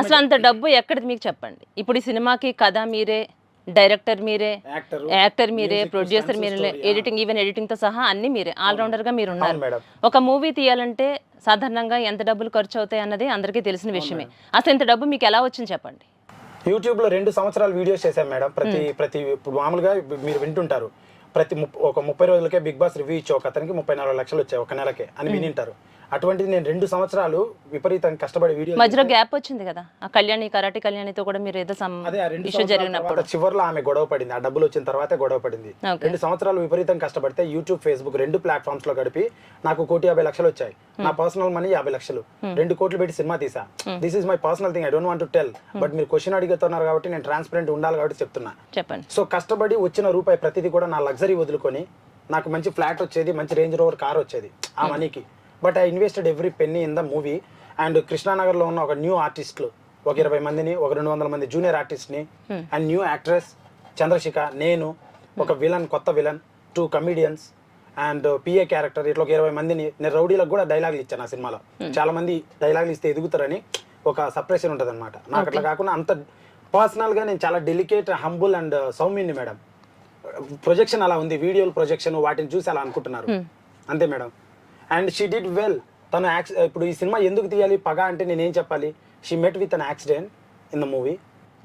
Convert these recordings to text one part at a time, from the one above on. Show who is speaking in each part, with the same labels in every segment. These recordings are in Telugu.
Speaker 1: అసలు అంత డబ్బు ఎక్కడిది మీకు చెప్పండి. ఇప్పుడు ఈ సినిమాకి కథ మీరే డైరెక్టర్ మీరే
Speaker 2: యాక్టర్
Speaker 1: మీరే ప్రొడ్యూసర్ మీరే ఎడిటింగ్ ఈవెన్ ఎడిటింగ్తో సహా అన్ని మీరే. ఆల్రౌండర్గా మీరు ఉన్నారు. ఒక మూవీ తీయాలంటే సాధారణంగా ఎంత డబ్బులు ఖర్చు అవుతాయి అన్నది అందరికీ తెలిసిన విషయమే. అసలు ఇంత డబ్బు మీకు ఎలా వచ్చింది చెప్పండి.
Speaker 2: యూట్యూబ్లో రెండు సంవత్సరాలు వీడియోస్ చేశాం మేడం. ప్రతి ప్రతి ఇప్పుడు మామూలుగా మీరు వింటుంటారు. ప్రతి ఒక ముప్పై రోజులకే బిగ్ బాస్ రివ్యూ ఇచ్చే ఒక అతనికి ముప్పై నాలుగు లక్షలు వచ్చాయి ఒక నెలకే అని వినింటారు. అటువంటిది నేను రెండు సంవత్సరాలు విపరీతంగా కష్టపడి వీడియో
Speaker 1: మధ్యలో గ్యాప్ వచ్చింది కదా. ఆ కళ్యాణి కరాటి కళ్యాణితో కూడా మీరు ఏదో సమ్
Speaker 2: అదే ఆ రెండు
Speaker 1: ఇష్యూ
Speaker 2: సంవత్సరాల
Speaker 1: జరిగినప్పుడు.
Speaker 2: తర్వాత చివర్లో ఆమె గొడవ పడింది. ఆ డబ్బులు వచ్చిన తర్వాతే గొడవ పడింది.
Speaker 1: Okay.
Speaker 2: రెండు సంవత్సరాలు విపరీతం కష్టపడితే యూట్యూబ్ ఫేస్బుక్ రెండు ప్లాట్ఫామ్స్లో గడిపి నాకు కోటి యాభై లక్షలు వచ్చాయి. నా పర్సనల్ మనీ యాభై లక్షలు. రెండు కోట్లు పెట్టి సినిమా తీసా. This is my personal thing I don't want to tell but మీరు క్వశ్చన్ అడుగుతున్నారు కాబట్టి నేను ట్రాన్స్పరెంట్ ఉండాలి కాబట్టి చెప్తున్నా.
Speaker 1: చెప్పండి.
Speaker 2: సో కష్టపడి వచ్చిన రూపాయి ప్రతిదీ కూడా నా లగ్జరీ వదులుకొని నాకు మంచి ఫ్లాట్ వచ్చేది మంచి రేంజ్ రోవర్ కార్ వచ్చేది ఆ మనీకి but I invested every penny in the movie. And కృష్ణానగర్లో ఉన్న ఒక న్యూ ఆర్టిస్టులు ఒక ఇరవై మందిని ఒక రెండు వందల మంది జూనియర్ ఆర్టిస్ట్ని అండ్ న్యూ యాక్ట్రెస్ చంద్రశిఖ నేను ఒక విలన్ కొత్త villain two comedians and PA character ఇట్లా ఒక ఇరవై మందిని నేను రౌడీలకు కూడా డైలాగులు ఇచ్చాను ఆ సినిమాలో. చాలా మంది డైలాగులు ఇస్తే ఎదుగుతారని ఒక సప్రెషన్ ఉంటుంది అనమాట నాకు అట్లా కాకుండా అంత పర్సనల్గా నేను చాలా డెలికేట్ హంబుల్ అండ్ సౌమ్యుని మేడం. ప్రొజెక్షన్ అలా ఉంది వీడియోలు ప్రొజెక్షన్ వాటిని చూసి అలా అనుకుంటున్నారు. అంతే madam. And she did well తను యాక్సి ఇప్పుడు ఈ సినిమా ఎందుకు తీయాలి? పగ అంటే నేనేం చెప్పాలి? She met with an accident in the
Speaker 1: movie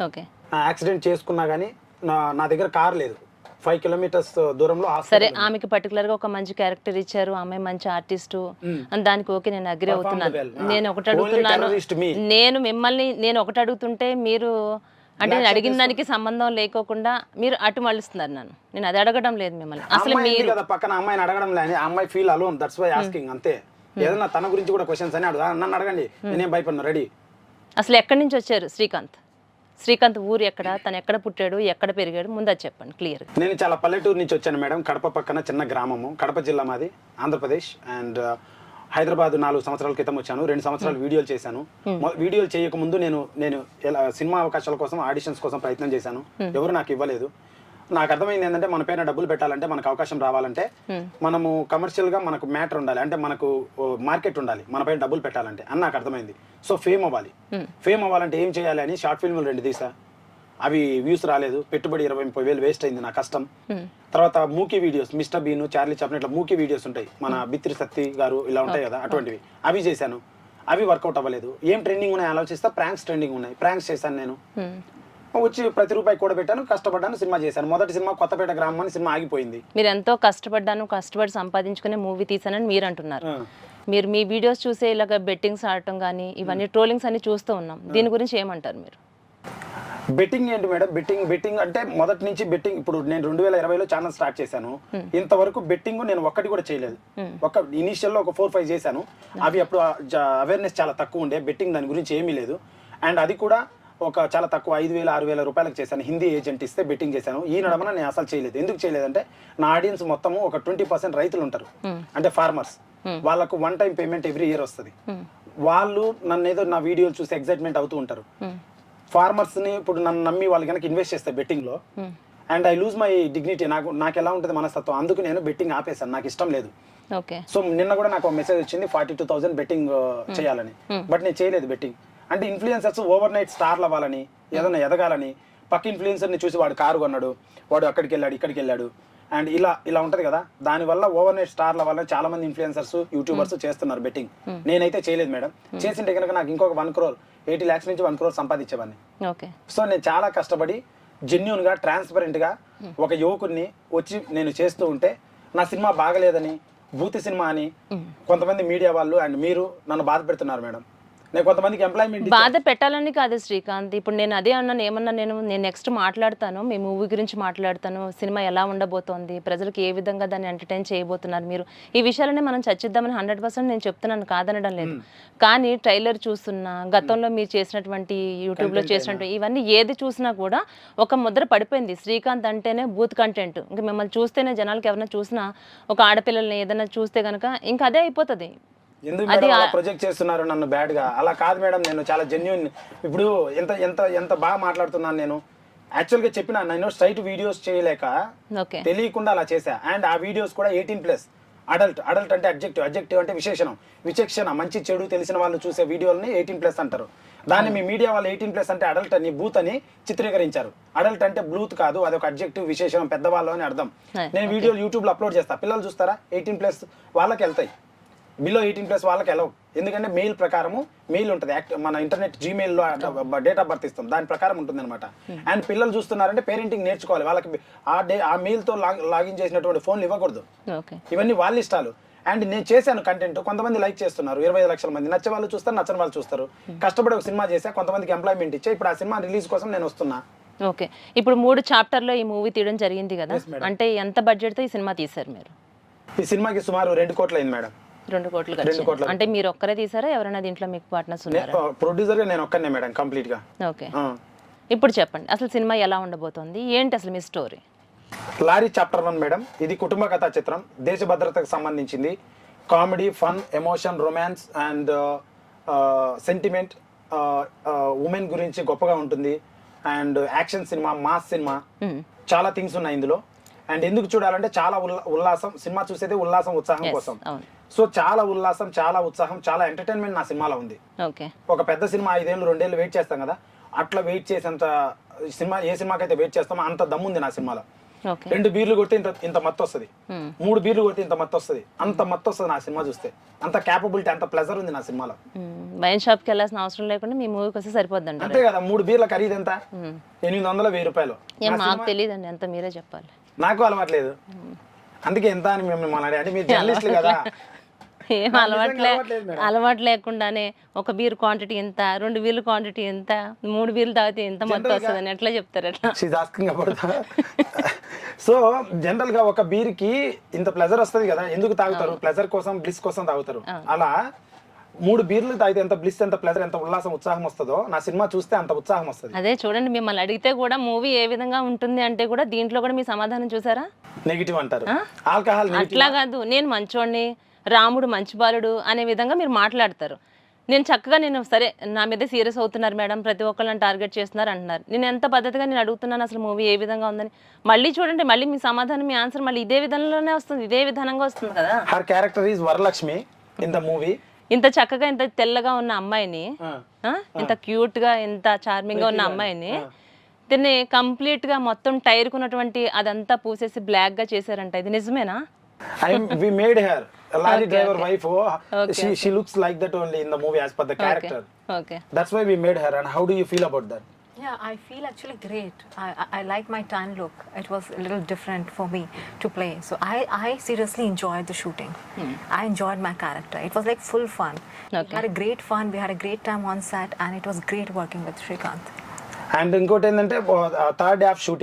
Speaker 2: okay accident చేసుకున్నా కానీ నా నా దగ్గర కార్ లేదు. ఫైవ్ కిలోమీటర్స్ దూరంలో hospital
Speaker 1: సరే. ఆమెకి పర్టికులర్గా ఒక మంచి క్యారెక్టర్ ఇచ్చారు. ఆమె మంచి ఆర్టిస్ట్ అని దానికి ఓకే నేను అగ్రి అవుతున్నాను. నేను ఒకటి అడుగుతున్నాను. నేను మిమ్మల్ని నేను ఒకటి అడుగుతుంటే మీరు అంటే నేను అడిగిన దానికి సంబంధం లేకోకుండా మీరు అటు మళ్ళిస్తున్నారు నన్ను. నేను అది అడగడం లేదు మిమ్మల్ని. అసలు మీరు
Speaker 2: కదా పక్కన అమ్మాయిని అడగడం లేని ఆ అమ్మాయి feel alone that's why asking అంతే. ఏదన్నా తన గురించి కూడా క్వశ్చన్స్ అని అడుగు. నన్ను అడగండి నేనేం భయపడినా రెడీ
Speaker 1: అసలు ఎక్కడి నుంచి వచ్చారు శ్రీకాంత్? శ్రీకాంత్ ఊరు ఎక్కడ? తను ఎక్కడ పుట్టాడు? ఎక్కడ పెరిగాడు? ముందు అది చెప్పండి క్లియర్
Speaker 2: నేను చాలా పల్లెటూరు నుంచి వచ్చాను మేడం కడప పక్కన చిన్న గ్రామము కడప జిల్లా మాది ఆంధ్రప్రదేశ్. అండ్ హైదరాబాద్ నాలుగు సంవత్సరాల క్రితం వచ్చాను. రెండు సంవత్సరాలు వీడియోలు చేశాను. వీడియోలు చేయక ముందు నేను నేను ఎలా సినిమా అవకాశాల కోసం ఆడిషన్స్ కోసం ప్రయత్నం చేశాను. ఎవరు నాకు ఇవ్వలేదు. నాకు అర్థమైంది ఏంటంటే మన పైన డబ్బులు పెట్టాలంటే మనకు అవకాశం రావాలంటే మనము కమర్షియల్గా మనకు మ్యాటర్ ఉండాలి. అంటే మనకు మార్కెట్ ఉండాలి. మన పైన డబ్బులు పెట్టాలంటే. అని నాకు అర్థమైంది. సో ఫేమ్ అవ్వాలి. ఫేమ్ అవ్వాలంటే ఏం చేయాలి అని షార్ట్ ఫిల్మ్లు రెండు తీసా. అవి వ్యూస్ రాలేదు. పెట్టుబడి ఇరవై ముప్పై వేలు వేస్ట్ అయింది నా కష్టం. తర్వాత మూకీ వీడియోస్ మిస్టర్ బీను చార్లీ చెప్పిన ఇట్లా మూకీ వీడియోస్ ఉంటాయి. మన బిత్రి సత్తి గారు ఇలా ఉంటాయి కదా అటువంటివి. అవి చేశాను. అవి వర్కౌట్ అవ్వలేదు. ఏం ట్రెండింగ్ ఉన్నాయి ఆలోచిస్తా? ప్రాంక్స్ ట్రెండింగ్ ఉన్నాయి. ప్రాంక్స్ చేశాను నేను. వచ్చి ప్రతి రూపాయి కూడా పెట్టాను కష్టపడ్డాను సినిమా చేశాను. మొదటి సినిమా కొత్తపేట గ్రామం అని సినిమా ఆగిపోయింది.
Speaker 1: మీరు ఎంతో కష్టపడ్డాను కష్టపడి సంపాదించుకునే మూవీ తీసానని మీరు అంటున్నారు. మీరు మీ వీడియోస్ చూసే ఇలాగ బెట్టింగ్స్ ఆడటం కానీ ఇవన్నీ ట్రోలింగ్స్ అన్ని చూస్తూ ఉన్నాం. దీని గురించి ఏమంటారు మీరు?
Speaker 2: బెట్టింగ్ ఏంటి మేడం? బెట్టింగ్ బెట్టింగ్ అంటే మొదటి నుంచి బెట్టింగ్ ఇప్పుడు నేను రెండు వేల ఇరవైలో ఛానల్ స్టార్ట్ చేశాను. ఇంతవరకు బెట్టింగ్ నేను ఒక్కటి కూడా చేయలేదు. ఒక ఇనీషియల్లో ఒక ఫోర్ ఫైవ్ చేశాను. అవి అప్పుడు అవేర్నెస్ చాలా తక్కువ ఉండే. బెట్టింగ్ దాని గురించి ఏమీ లేదు. అండ్ అది కూడా ఒక చాలా తక్కువ ఐదు వేల ఆరు వేల రూపాయలకు చేశాను. హిందీ ఏజెంట్ ఇస్తే బెట్టింగ్ చేశాను. ఈ నడమన నేను అసలు చేయలేదు. ఎందుకు చేయలేదంటే నా ఆడియన్స్ మొత్తము ఒక ట్వంటీ పర్సెంట్ రైతులు ఉంటారు. అంటే ఫార్మర్స్ వాళ్ళకు one time payment every year వస్తుంది. వాళ్ళు నన్ను ఏదో నా వీడియోలు చూసి ఎగ్జైట్మెంట్ అవుతూ ఉంటారు. ఫార్మర్స్ని ఇప్పుడు నన్ను నమ్మి వాళ్ళు కనుక ఇన్వెస్ట్ చేస్తే బెట్టింగ్లో and I lose my dignity. నాకు నాకు ఎలా ఉంటుంది మనస్తత్వం? అందుకు నేను బెట్టింగ్ ఆపేశాను. నాకు ఇష్టం లేదు. సో నిన్న కూడా నాకు మెసేజ్ వచ్చింది ఫార్టీ టూ థౌసండ్ బెట్టింగ్ చేయాలని. బట్ నేను చేయలేదు బెట్టింగ్. అంటే ఇన్ఫ్లుయెన్సర్స్ ఓవర్ నైట్ స్టార్లు అవ్వాలని ఏదైనా ఎదగాలని పక్క ఇన్ఫ్లుయెన్సర్ని చూసి వాడు కారు కొన్నాడు వాడు అక్కడికి వెళ్ళాడు ఇక్కడికి వెళ్ళాడు అండ్ ఇలా ఇలా ఉంటది కదా? దానివల్ల ఓవర్ నైట్ స్టార్ల వల్ల చాలా మంది ఇన్ఫ్లుయెన్సర్స్ యూట్యూబర్స్ చేస్తున్నారు బెట్టింగ్. నేనైతే చేయలేదు మేడం. చేసింటే కనుక నాకు ఇంకొక వన్ క్రోర్. ఎయిటీ ల్యాక్స్ నుంచి వన్ క్రోర్ సంపాదించేవాడిని.
Speaker 1: ఓకే.
Speaker 2: సో నేను చాలా కష్టపడి జెన్యున్గా ట్రాన్స్పరెంట్గా ఒక యువకుడిని వచ్చి నేను చేస్తూ ఉంటే నా సినిమా బాగలేదని భూతి సినిమా అని కొంతమంది మీడియా వాళ్ళు అండ్ మీరు నన్ను బాధ పెడుతున్నారు మేడం. కొంతమందికి ఎంప్లాయ్మెంట్
Speaker 1: బాధ పెట్టాలని కాదు శ్రీకాంత్. ఇప్పుడు నేను అదే అన్నాను ఏమన్నా నేను నేను నెక్స్ట్ మాట్లాడతాను మీ మూవీ గురించి మాట్లాడతాను సినిమా ఎలా ఉండబోతోంది ప్రజలకు ఏ విధంగా దాన్ని ఎంటర్టైన్ చేయబోతున్నారు మీరు? ఈ విషయాలనే మనం చర్చిద్దామని హండ్రెడ్ పర్సెంట్ నేను చెప్తున్నాను కాదనడం లేదు. కానీ ట్రైలర్ చూస్తున్నా గతంలో మీరు చేసినటువంటి యూట్యూబ్లో చేసినటువంటి ఇవన్నీ ఏది చూసినా కూడా ఒక ముద్ర పడిపోయింది. శ్రీకాంత్ అంటేనే బూత్ కంటెంట్ ఇంకా మిమ్మల్ని చూస్తేనే జనాలకి ఎవరైనా చూసినా ఒక ఆడపిల్లల్ని ఏదైనా చూస్తే కనుక ఇంకా అదే అయిపోతుంది.
Speaker 2: ఎందుకు మేడం అలా ప్రొజెక్ట్ చేస్తున్నారు నన్ను బ్యాడ్గా? అలా కాదు మేడం నేను చాలా జెన్యున్ ఇప్పుడు ఎంత ఎంత ఎంత బాగా మాట్లాడుతున్నాను నేను? యాక్చువల్గా చెప్పిన నేను స్ట్రైట్ వీడియోస్ చేయలేక తెలియకుండా అలా చేశా. అండ్ ఆ వీడియోస్ కూడా ఎయిటీన్ ప్లస్ అడల్ట్ అడల్ట్ అంటే అబ్జెక్టివ్ అబ్జెక్టివ్ అంటే విశేషణ. విచక్షణ మంచి చెడు తెలిసిన వాళ్ళు చూసే వీడియోలని ఎయిటీన్ ప్లస్ అంటారు. దాన్ని మీ మీడియా వాళ్ళు ఎయిటీన్ ప్లస్ అంటే అడల్ట్ అని బూత్ అని చిత్రీకరించారు. అడల్ట్ అంటే బ్లూత్ కాదు అది ఒక అబ్జెక్టివ్ విశేషం పెద్దవాళ్ళు అని అర్థం. నేను వీడియోలు యూట్యూబ్లో అప్లోడ్ చేస్తా. పిల్లలు చూస్తారా? ఎయిటీన్ ప్లస్ వాళ్ళకి వెళ్తాయి. బిలో ఎయిటీన్ ప్లస్ వాళ్ళకి వెళ్ళవు ఎందుకంటే మెయిల్ ప్రకారము మెయిల్ ఉంటుంది. యాక్ట్ మన ఇంటర్నెట్ జీమెయిల్లో డేట్ ఆఫ్ బర్త్ ఇస్తాం. దాని ప్రకారం ఉంటుంది అనమాట అండ్ పిల్లలు చూస్తున్నారంటే పేరెంటింగ్ నేర్చుకోవాలి. వాళ్ళకి ఆ డే ఆ మెయిల్తో లాగ్ లాగిన్ చేసినటువంటి ఫోన్లు ఇవ్వకూడదు. ఇవన్నీ వాళ్ళ ఇష్టాలు. అండ్ నేను చేశాను కంటెంట్ కొంతమంది లైక్ చేస్తున్నారు. ఇరవై ఐదు లక్షల మంది. నచ్చే వాళ్ళు చూస్తారు నచ్చని వాళ్ళు చూస్తారు. కష్టపడి ఒక సినిమా చేశా కొంతమందికి ఎంప్లాయ్మెంట్ ఇచ్చా. ఇప్పుడు ఆ సినిమా రిలీజ్ కోసం నేను వస్తున్నా.
Speaker 1: ఓకే. ఇప్పుడు మూడు చాప్టర్లో ఈ మూవీ తీయడం జరిగింది కదా. అంటే ఎంత బడ్జెట్తో ఈ సినిమా తీశారు మీరు?
Speaker 2: ఈ సినిమాకి సుమారు రెండు కోట్లు అయింది మేడం
Speaker 1: రెండు కోట్లు
Speaker 2: రెండు కోట్ల.
Speaker 1: అంటే మీరు ఒక్కరే తీసారా? ఎవరైనా దీంట్లో మీకు పార్ట్నర్స్ ఉన్నారా?
Speaker 2: ప్రొడ్యూసర్గా నేను ఒక్కనే మేడం కంప్లీట్గా
Speaker 1: ఓకే. ఇప్పుడు చెప్పండి అసలు సినిమా ఎలా ఉండబోతోంది? ఏంటి అసలు మీ story?
Speaker 2: Lorry chapter one madam ఇది కుటుంబ కథా చిత్రం. దేశ భద్రతకు సంబంధించింది. Comedy fun emotion romance and sentiment women గురించి గొప్పగా ఉంటుంది. And action cinema mass cinema చాలా థింగ్స్ ఉన్నాయి ఇందులో. అండ్ ఎందుకు చూడాలంటే చాలా ఉల్లా- ఉల్లాసం సినిమా చూసేది ఉల్లాసం ఉత్సాహం కోసం. సో చాలా ఉల్లాసం చాలా ఉత్సాహం చాలా ఎంటర్టైన్మెంట్ నా సినిమాలో ఉంది. ఒక పెద్ద సినిమా ఐదేళ్ళు రెండేళ్ళు వెయిట్ చేస్తాం కదా అట్లా వెయిట్ చేసేంత సినిమా ఏ సినిమాకైతే వెయిట్ చేస్తామో అంత దమ్ముంది నా సినిమాలో. రెండు బీర్లు కొడితే ఇంత ఇంత మత్తు వస్తుంది. మూడు బీర్లు కొడితే ఇంత మత్తు వస్తుంది. అంత మత్తు వస్తుంది నా సినిమా చూస్తే. అంత క్యాపబిలిటీ అంత ప్లెజర్ ఉంది నా సినిమాలో.
Speaker 1: వైన్ షాప్కి వెళ్ళాల్సిన అవసరం లేకుండా మీ మూవీకి వస్తే సరిపోద్ది
Speaker 2: అంతే కదా మూడు బీర్ల ఖరీదు ఎంత? ఎనిమిది వందల వెయ్యి రూపాయలు.
Speaker 1: మాకు తెలియదండి ఎంత మీరే చెప్పాలి.
Speaker 2: నాకు అలవాట్లేదు. అందుకే ఎంత అని మేము మిమ్మల్ని అంటే మీరు జర్నలిస్టులు కదా.
Speaker 1: ఏం అలవాట్లే. అలవాటు లేకుండానే ఒక బీర్ క్వాంటిటీ ఎంత రెండు బీర్లు క్వాంటిటీ ఎంత మూడు బీర్లు తాగితే ఎంత మొత్తం వస్తుందని ఎట్లా చెప్తారు అట్లా?
Speaker 2: సో జనరల్ గా ఒక బీర్కి ఇంత ప్లెజర్ వస్తుంది కదా. ఎందుకు తాగుతారు? ప్లెజర్ కోసం బ్లిస్ కోసం తాగుతారు. అలా మూడు బీర్లు తాగితే ఎంత బ్లిస్ ఎంత ప్లెజర్ ఎంత ఉల్లాసం ఉత్సాహం వస్తుందో నా సినిమా చూస్తే అంత ఉత్సాహం వస్తుంది.
Speaker 1: అదే చూడండి మిమ్మల్ని అడిగితే కూడా మూవీ ఏ విధంగా ఉంటుంది అంటే కూడా దీంట్లో కూడా మీ సమాధానం చూసారా?
Speaker 2: నెగిటివ్ అంటారు. ఆల్కహాల్
Speaker 1: అట్లా కాదు. నేను మంచోడిని రాముడు మంచి బాలుడు అనే విధంగా మీరు మాట్లాడతారు. నేను చక్కగా నేను సరే నా మీద సీరియస్ అవుతున్నారు మేడం ప్రతి ఒక్కళ్ళని టార్గెట్ చేస్తున్నారు అంటున్నారు. నేను ఎంత పద్ధతిగా నేను అడుగుతున్నాను అసలు మూవీ ఏ విధంగా ఉందని? మళ్ళీ చూడండి మళ్ళీ మీ సమాధానం మీ ఆన్సర్ మళ్ళీ ఇదే విధంలోనే వస్తుంది ఇదే విధానంగా వస్తుంది కదా.
Speaker 2: Her character is Varalakshmi in the movie
Speaker 1: ఇంత చక్కగా ఇంత తెల్లగా ఉన్న అమ్మాయిని ఇంత క్యూట్గా ఇంత చార్మింగ్గా ఉన్న అమ్మాయిని దీన్ని కంప్లీట్గా మొత్తం టైర్ కున్నటువంటి అదంతా పూసేసి బ్లాక్గా చేశారంట. ఇది నిజమేనా?
Speaker 2: I we made her lorry driver wife she she looks like that only in the movie as per the character
Speaker 1: okay
Speaker 2: that's why we made her and how do you feel about that
Speaker 3: Yeah, I feel actually great. I, I, I like my tan look. It was a little different for me to play. So I, I seriously enjoyed the shooting. I enjoyed my character. It was like full fun.
Speaker 1: Okay.
Speaker 3: We had a great fun. We had a great time on set, and it was great working with Srikanth.
Speaker 2: And ఇంకోటి ఏంటంటే థర్డ్ హాఫ్ షూటింగ్